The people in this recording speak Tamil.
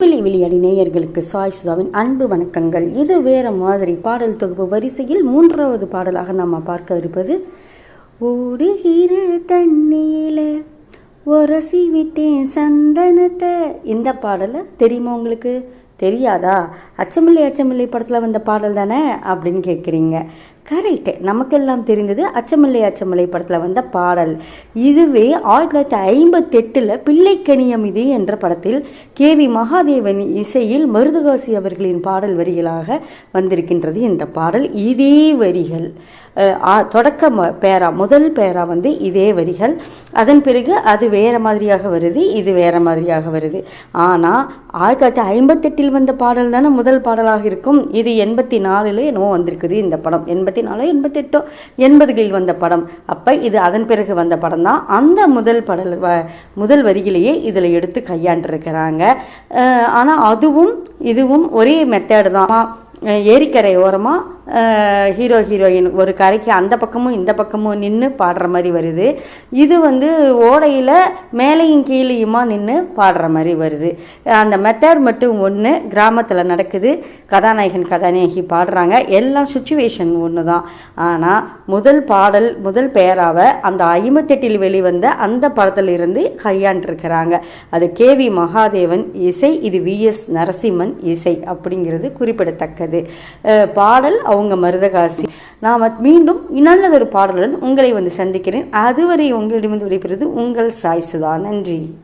விழி விளையாடி நேயர்களுக்கு சாய் சுதாவின் அன்பு வணக்கங்கள். இது வேற மாதிரி பாடல் தொகுப்பு வரிசையில் மூன்றாவது பாடலாக நாம் பார்க்க இருப்பது ஓடுகிற தண்ணியில உரசி விட்டேன் சந்தனத்தை. இந்த பாடலை தெரியுமா உங்களுக்கு? தெரியாதா? அச்சமில்லை அச்சமில்லை படத்தில் வந்த பாடல் தானே? அப்படின்னு கேட்குறீங்க கரெக்டு நமக்கெல்லாம் தெரிந்தது அச்சமில்லை அச்சமில்லை படத்தில் வந்த பாடல். இதுவே ஆயிரத்தி தொள்ளாயிரத்தி ஐம்பத்தெட்டில் பிள்ளைக்கணியம் இது என்ற படத்தில் கே வி மகாதேவன் இசையில் மருதுகாசி அவர்களின் பாடல் வரிகளாக வந்திருக்கின்றது இந்த பாடல். இதே வரிகள். தொடக்க பேரா முதல் பேரா வந்து இதே வரிகள். அதன் பிறகு அது வேற மாதிரியாக வருது இது வேறு மாதிரியாக வருது. ஆனால் ஆயிரத்தி தொள்ளாயிரத்தி ஐம்பத்தெட்டில் வந்த பாடல் தானே? முதல் பாடலாக இருக்கும். இது எண்பத்தி நாலுல என்னவோ வந்திருக்குது இந்த படம். எண்பத்தி நாலோ எண்பத்தெட்டோ எண்பதுகளில் வந்த படம். அப்போ இது அதன் பிறகு வந்த படம் தான். அந்த முதல் பாடல் வ- முதல் வரியிலேயே இதில் எடுத்து கையாண்டிருக்கிறாங்க. ஆனால் அதுவும் இதுவும் ஒரே மெத்தேடு தான். ஏரிக்கரை ஓரமாக ஹீரோ ஹீரோயின் ஒரு கரைக்கு அந்த பக்கமும் இந்த பக்கமும் நின்று பாடுற மாதிரி வருது. இது வந்து ஓடையில் மேலேயும் கீழேயுமா நின்று பாடுற மாதிரி வருது. அந்த மெத்தட் மட்டும் ஒன்று கிராமத்தில் நடக்குது. கதாநாயகன் கதாநாயகி பாடுறாங்க. எல்லாம் சுச்சுவேஷன் ஒன்று தான் ஆனால் முதல் பாடல் முதல் பேராவை அந்த ஐம்பத்தெட்டில் வெளிவந்த அந்த படத்தில் இருந்து கையாண்டிருக்கிறாங்க. அது கேவி மகாதேவன் இசை இது விஎஸ் நரசிம்மன் இசை அப்படிங்கிறது குறிப்பிடத்தக்கது. அஹ் பாடல் அவங்க மருதகாசி. நாம் மீண்டும் நல்லதொரு பாடலுடன் உங்களை வந்து சந்திக்கிறேன். அதுவரை உங்களிடமிருந்து விடைபெறுவது உங்கள் சாய் சுதா. நன்றி.